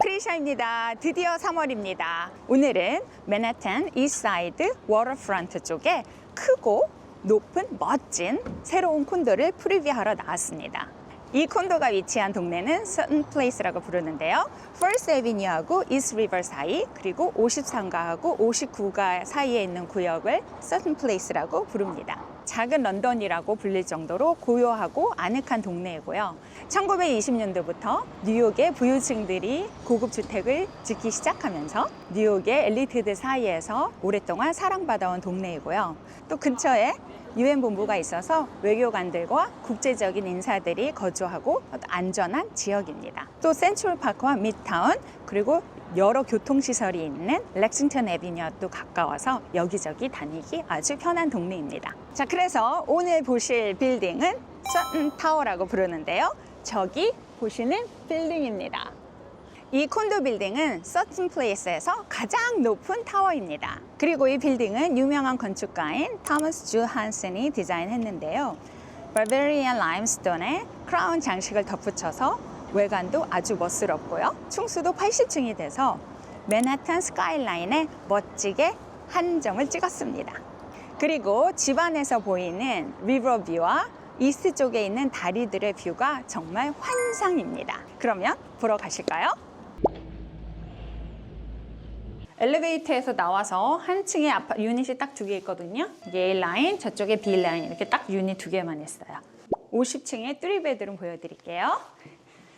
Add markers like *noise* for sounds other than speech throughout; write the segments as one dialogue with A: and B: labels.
A: 크리샤입니다. 드디어 3월입니다. 오늘은 맨하탄 이스사이드 워터프런트 쪽에 크고 높은 멋진 새로운 콘도를 프리뷰하러 나왔습니다. 이 콘도가 위치한 동네는 Sutton Place라고 부르는데요. First Avenue하고 East River 사이 그리고 53가하고 59가 사이에 있는 구역을 Sutton Place라고 부릅니다. 작은 런던이라고 불릴 정도로 고요하고 아늑한 동네이고요. 1920년도부터 뉴욕의 부유층들이 고급 주택을 짓기 시작하면서 뉴욕의 엘리트들 사이에서 오랫동안 사랑받아온 동네이고요. 또 근처에 유엔 본부가 있어서 외교관들과 국제적인 인사들이 거주하고 안전한 지역입니다. 또 센트럴 파크와 미드타운 그리고 여러 교통시설이 있는 렉싱턴 애비뉴도 가까워서 여기저기 다니기 아주 편한 동네입니다. 자, 그래서 오늘 보실 빌딩은 서튼 타워라고 부르는데요. 저기 보시는 빌딩입니다. 이 콘도 빌딩은 서튼 플레이스에서 가장 높은 타워입니다. 그리고 이 빌딩은 유명한 건축가인 토머스 주 한슨이 디자인했는데요. 바베리안 라임스톤에 크라운 장식을 덧붙여서 외관도 아주 멋스럽고요. 충수도 80층이 돼서 맨하탄 스카이라인에 멋지게 한 점을 찍었습니다. 그리고 집안에서 보이는 리버뷰와 이스트 쪽에 있는 다리들의 뷰가 정말 환상입니다. 그러면 보러 가실까요? 엘리베이터에서 나와서 한 층에 아파, 유닛이 딱 두 개 있거든요. 이게 A 라인, 저쪽에 B 라인 이렇게 딱 유닛 두 개만 있어요. 50층의 3베드룸 보여드릴게요.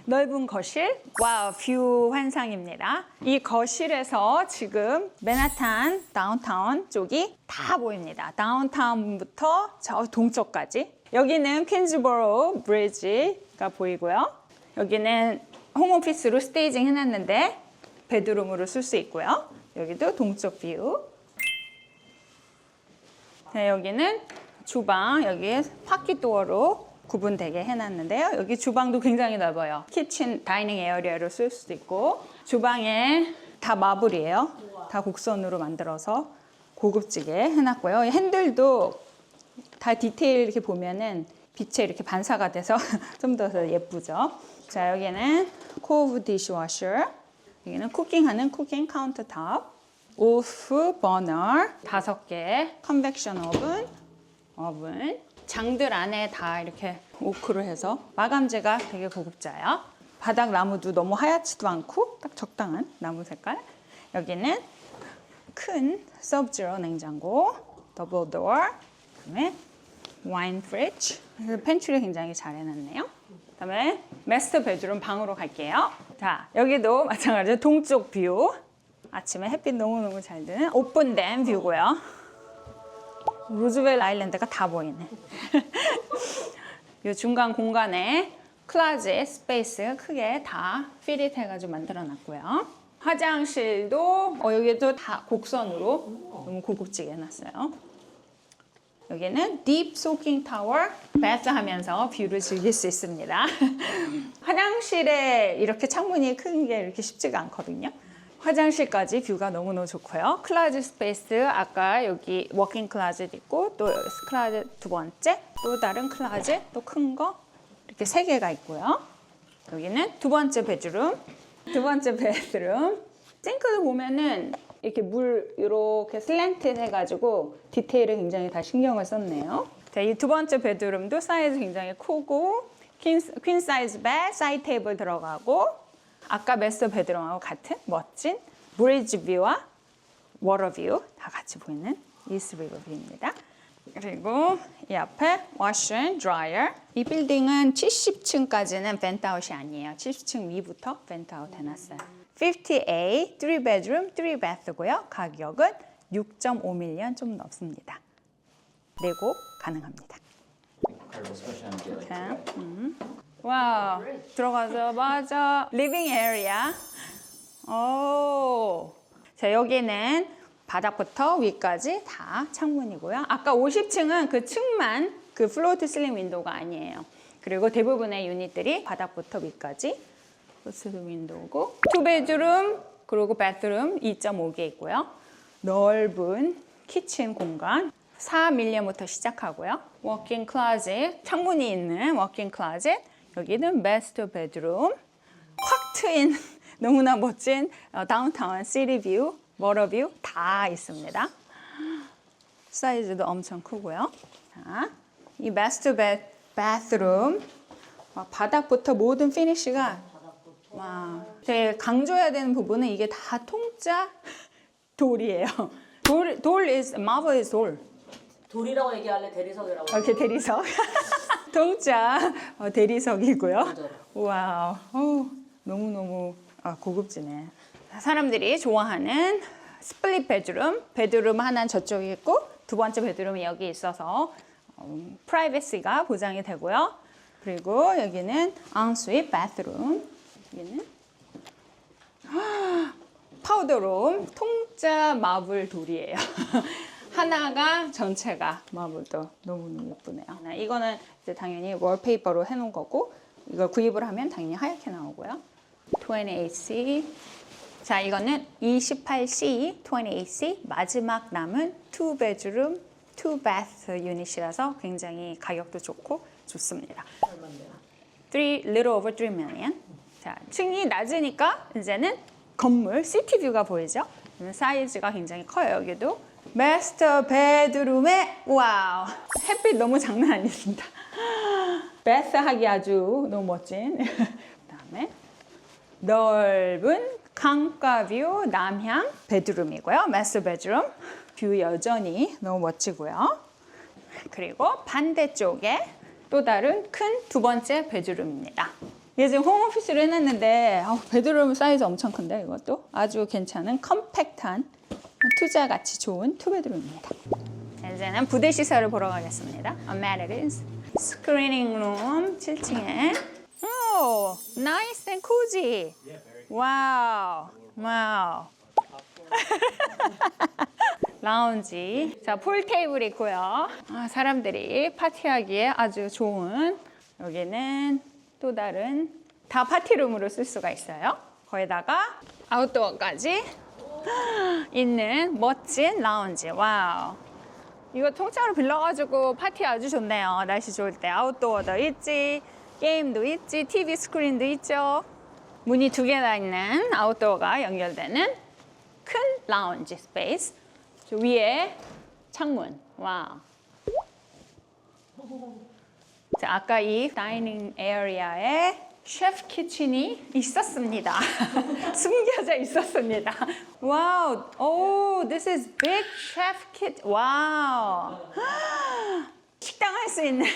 A: 넓은 거실, 와우, 뷰 환상입니다. 이 거실에서 지금 맨하탄 다운타운 쪽이 다 보입니다. 다운타운부터 저 동쪽까지. 여기는 퀸즈버로 브리지가 보이고요. 여기는 홈오피스로 스테이징 해놨는데 베드룸으로 쓸 수 있고요. 여기도 동쪽 뷰. 네, 여기는 주방, 여기에 파키도어로 구분되게 해놨는데요. 여기 주방도 굉장히 넓어요. 키친, 다이닝 에어리어로 쓸 수도 있고 주방에 다 마블이에요. 다 곡선으로 만들어서 고급지게 해놨고요. 핸들도 다 디테일 이렇게 보면은 빛에 이렇게 반사가 돼서 *laughs* 좀 더 예쁘죠. 자, 여기는 코브 디시워셔. 여기는 쿠킹하는 쿠킹 카운터탑. 오프 버너 다섯 개. 컨벡션 오븐. 오븐. 장들 안에 다 이렇게 오크로 해서 마감재가 되게 고급져요. 바닥 나무도 너무 하얗지도 않고 딱 적당한 나무 색깔. 여기는 큰 서브지로 냉장고, 더블 도어, 그다음에 와인 프리지. 그래서 펜츄리 굉장히 잘 해놨네요. 그다음에 마스터 베드룸 방으로 갈게요. 자, 여기도 마찬가지로 동쪽 뷰. 아침에 햇빛 너무너무 잘 드는 오픈된 뷰고요. 루즈벨 아일랜드가 다 보이네. *laughs* 이 중간 공간에 클라젯 스페이스 크게 다 피릿 해가지고 만들어 놨고요. 화장실도 어, 여기도 다 곡선으로 너무 고급지게 해놨어요. 여기는 딥 소킹 타워 베스 하면서 뷰를 즐길 수 있습니다. *laughs* 화장실에 이렇게 창문이 큰 게 이렇게 쉽지가 않거든요. 화장실까지 뷰가 너무너무 좋고요. 클라젯 스페이스 아까 여기 워킹 클라젯 있고 또 클라젯 두 번째 또 다른 클라젯 또 큰 거 이렇게 세 개가 있고요. 여기는 두 번째 베드룸 두 번째 베드룸 싱크도 보면은 이렇게 물 이렇게 슬랜트 해가지고 디테일을 굉장히 다 신경을 썼네요. 자, 이 두 번째 베드룸도 사이즈 굉장히 크고 퀸, 퀸 사이즈 베드, 사이드 테이블 들어가고 아까 메스터 베드룸하고 같은 멋진 브리지 뷰와 워터 뷰 다 같이 보이는 이스 리버 뷰입니다. 그리고 이 앞에 워셔 앤 드라이어. 이 빌딩은 70층까지는 벤트아웃이 아니에요. 70층 위부터 벤트아웃 해놨어요. 50A, 3bedroom, 3bath고요. 가격은 6.5밀리언 좀 넘습니다. 내고 가능합니다. 자, 음. 와 들어가자마자 리빙 에리아. 오. 자 여기는 바닥부터 위까지 다 창문이고요. 아까 50층은 그 층만 그 플로트 슬링 윈도우가 아니에요. 그리고 대부분의 유닛들이 바닥부터 위까지 플로트 윈도우고 투 베드룸 그리고 베드룸 2.5개 있고요. 넓은 키친 공간 4밀리언부터 시작하고요. 워킹 클라젯, 창문이 있는 워킹 클라젯. 여기는 마스터 베드룸. 확 트인 *laughs* 너무나 멋진 어, 다운타운 시리뷰, 워러뷰 다 있습니다. 사이즈도 엄청 크고요. 자, 이 마스터 베, 바스룸 와, 바닥부터 모든 피니쉬가 와, 제일 강조해야 되는 부분은 이게 다 통짜 *laughs* 돌이에요. 돌, 돌 is marble is 돌.
B: 돌이라고 얘기할래 대리석이라고
A: 이렇게 대리석. *laughs* 통짜 어, 대리석이고요. 와우, 어우, 너무너무 아, 고급지네. 사람들이 좋아하는 스플릿 베드룸, 베드룸 하나는 저쪽에 있고 두 번째 베드룸이 여기 있어서 음, 프라이버시가 보장이 되고요. 그리고 여기는 ensuite bathroom. 여기는 *gasps* 파우더룸, 통짜 마블 돌이에요. *laughs* 하나가 전체가 마블도 너무너무 예쁘네요. 네, 이거는 이제 당연히 월페이퍼로 해놓은 거고 이걸 구입을 하면 당연히 하얗게 나오고요. 28C 자 이거는 28C 28C 마지막 남은 2 bedroom 2 bath 유닛이라서 굉장히 가격도 좋고 좋습니다. 3 little over 3 million. 자, 층이 낮으니까 이제는 건물 시티뷰가 보이죠? 사이즈가 굉장히 커요, 여기도. 마스터 베드룸에 와우. 햇빛 너무 장난 아닙니다. 베스하기 아주 너무 멋진. 그 다음에 넓은 강가뷰 남향 베드룸이고요. 마스터 베드룸. 뷰 여전히 너무 멋지고요. 그리고 반대쪽에 또 다른 큰 두 번째 베드룸입니다. 이게 지금 홈오피스로 해놨는데 베드룸 사이즈 엄청 큰데 이것도 아주 괜찮은 컴팩트한 투자 가치 좋은 투베드룸입니다. 이제는 부대 시설을 보러 가겠습니다. Amenities, 스크리닝 룸 7층에 오, nice and cozy. 와우, 와우. *laughs* 라운지. 자, 풀 테이블 있고요. 아, 사람들이 파티하기에 아주 좋은 여기는 또 다른 다 파티룸으로 쓸 수가 있어요. 거기다가 아웃도어까지 있는 멋진 라운지. 와우. 이거 통째로 빌려가지고 파티 아주 좋네요. 날씨 좋을 때 아웃도어도 있지, 게임도 있지, TV 스크린도 있죠. 문이 두 개나 있는 아웃도어가 연결되는 큰 라운지 스페이스. 저 위에 창문. 와우. 자, 아까 이 다이닝 에리아에 셰프 키친이 있었습니다. 숨겨져 있었습니다. 와우. 오, this is big chef kit. 와우. 식당 할 수 있는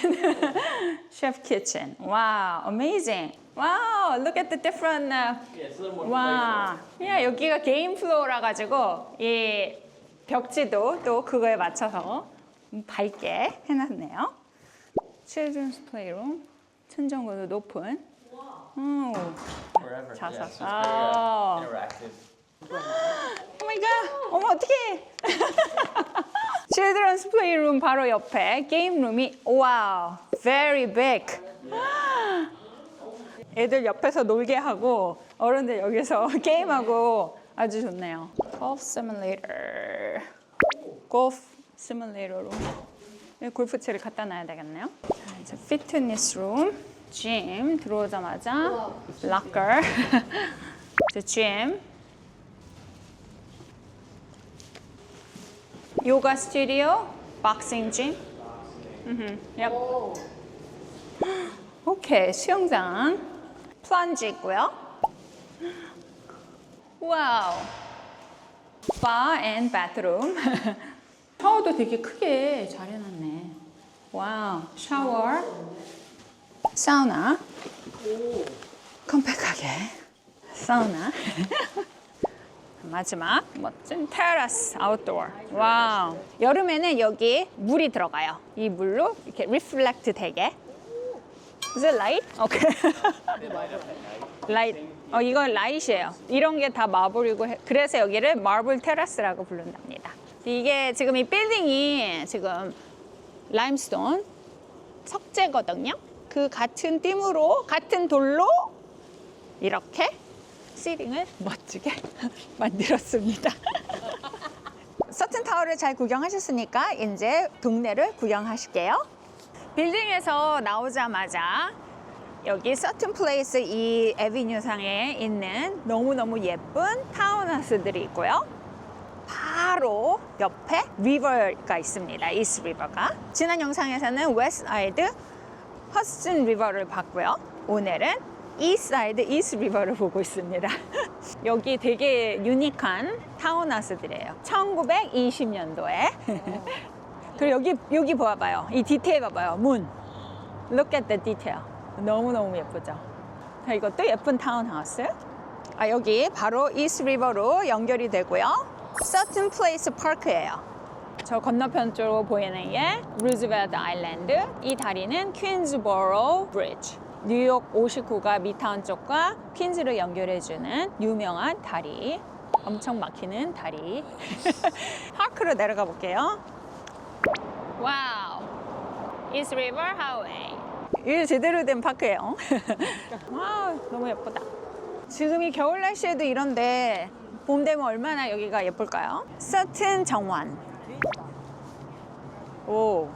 A: 셰프 키친. 와우. amazing. 와우. look at the different uh,
B: Yeah,
A: 와, 야 여기가 게임 플로어라 가지고 이 벽지도 또 그거에 맞춰서 밝게 해놨네요. Children's Playroom, 천정고도 높은. 음,
C: Forever.
A: 자, 자,
C: so it's
A: 자.
C: very uh, interactive.
A: 오 마이 갓, 어머 어떡해. *laughs* Children's Playroom 바로 옆에 게임 룸이 와우, very big. 애들 옆에서 놀게 하고 어른들 여기서 *laughs* 게임하고 아주 좋네요. Golf Simulator. 시뮬레이터로 네, 골프채를 갖다 놔야 되겠네요. 자, 이제 피트니스 룸, 짐 들어오자마자 락커, *laughs* 이제 짐, 요가 스튜디오, 박싱 짐. 음흠, 얍. *gasps* 오케이, 수영장. 플런지 있고요. 와우. 바 앤 바트룸. 샤워도 되게 크게 잘 해놨네. 와우. 샤워. 사우나. 컴팩하게. 사우나. *laughs* 마지막 멋진 테라스 아웃도어. 와우. 여름에는 여기 물이 들어가요. 이 물로 이렇게 리플렉트 되게. Is it light? Okay. *laughs* 라이트. 어, 이건 라이트예요. 이런 게 다 마블이고 해- 그래서 여기를 마블 테라스라고 부른답니다. 이게 지금 이 빌딩이 지금 라임스톤 석재거든요. 그 같은 띠으로 같은 돌로 이렇게 시링을 멋지게 *laughs* 만들었습니다. *laughs* 서튼 타워를 잘 구경하셨으니까 이제 동네를 구경하실게요. 빌딩에서 나오자마자 여기 서튼 플레이스 이 에비뉴 상에 있는 너무너무 예쁜 타운하우스들이 있고요. 바로 옆에 리버가 있습니다. 이스 리버가. 지난 영상에서는 웨스트 사이드 허슨 리버를 봤고요. 오늘은 이스트 사이드 이스 리버를 보고 있습니다. *laughs* 여기 되게 유니크한 타운하우스들이에요. 1920년도에. *laughs* 그리고 여기 여기 봐봐요. 이 디테일 봐봐요. 문. Look at the detail. 너무 너무 예쁘죠? 자, 이것도 예쁜 타운하우스. 아, 여기 바로 이스 리버로 연결이 되고요. 서튼 플레이스 파크예요. 저 건너편 쪽으로 보이는 게 루즈벨트 아일랜드. 이 다리는 퀸즈버로 브리지. 뉴욕 59가 미타운 쪽과 퀸즈를 연결해주는 유명한 다리. 엄청 막히는 다리. *laughs* 파크로 내려가 볼게요. 와우. 이스 리버 하우웨이. 이게 제대로 된 파크예요. *laughs* 와, 너무 예쁘다. 지금 이 겨울 날씨에도 이런데 봄 되면 얼마나 여기가 예쁠까요? 서튼 정원. 오,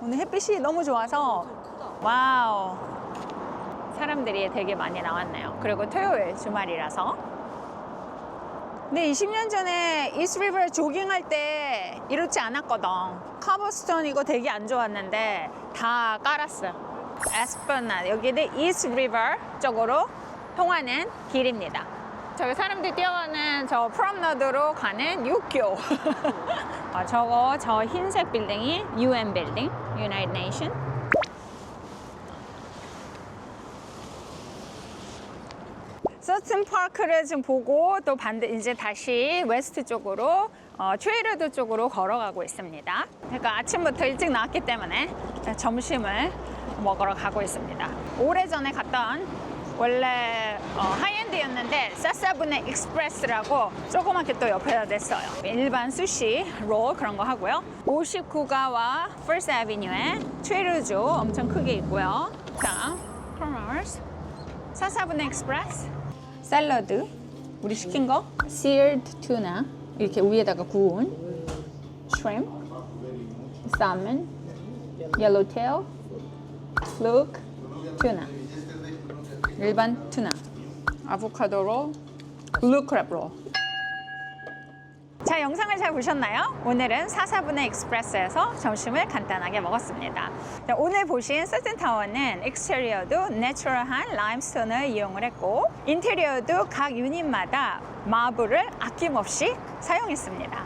A: 오늘 햇빛이 너무 좋아서 와우. 사람들이 되게 많이 나왔네요. 그리고 토요일 주말이라서. 근데 20년 전에 이스리버 조깅할 때 이렇지 않았거든. 커버스톤 이거 되게 안 좋았는데 다 깔았어요. 에스퍼나 여기는 이스리버 쪽으로 통하는 길입니다. 저기 사람들이 뛰어가는 저 프롬너드로 가는 육교. *laughs* 아, 저거 저 흰색 빌딩이 UN 빌딩, United Nation. 서튼 파크를 지금 보고 또 반대 이제 다시 웨스트 쪽으로 어, 트레이러드 쪽으로 걸어가고 있습니다. 그러니까 아침부터 일찍 나왔기 때문에 점심을 먹으러 가고 있습니다. 오래전에 갔던 원래 어, 하이엔드였는데 사사분의 익스프레스라고 조그맣게 또 옆에다 냈어요. 일반 수시, 롤 그런 거 하고요. 59가와 퍼스트 애비뉴에 트레이러드 엄청 크게 있고요. 자, 크로머스 사사분의 익스프레스 샐러드 우리 시킨 거 seared tuna 이렇게 위에다가 구운 shrimp salmon yellowtail fluke tuna 일반 투나 아보카도로 블루 크랩로 자 영상을 잘 보셨나요? 오늘은 사사분의 익스프레스에서 점심을 간단하게 먹었습니다. 자, 오늘 보신 서튼타워는 익스테리어도 내추럴한 라임스톤을 이용을 했고 인테리어도 각 유닛마다 마블을 아낌없이 사용했습니다.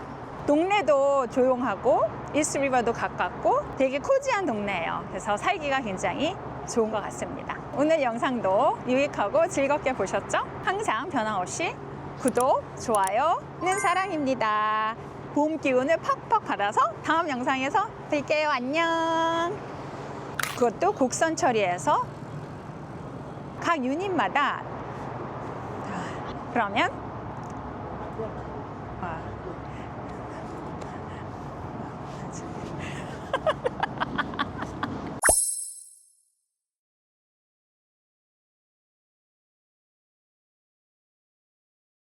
A: 동네도 조용하고 이스트리버도 가깝고 되게 코지한 동네예요. 그래서 살기가 굉장히 좋은 것 같습니다. 오늘 영상도 유익하고 즐겁게 보셨죠? 항상 변함없이 구독, 좋아요는 사랑입니다. 봄 기운을 팍팍 받아서 다음 영상에서 뵐게요. 안녕. 그것도 곡선 처리해서 각 유닛마다 자, 그러면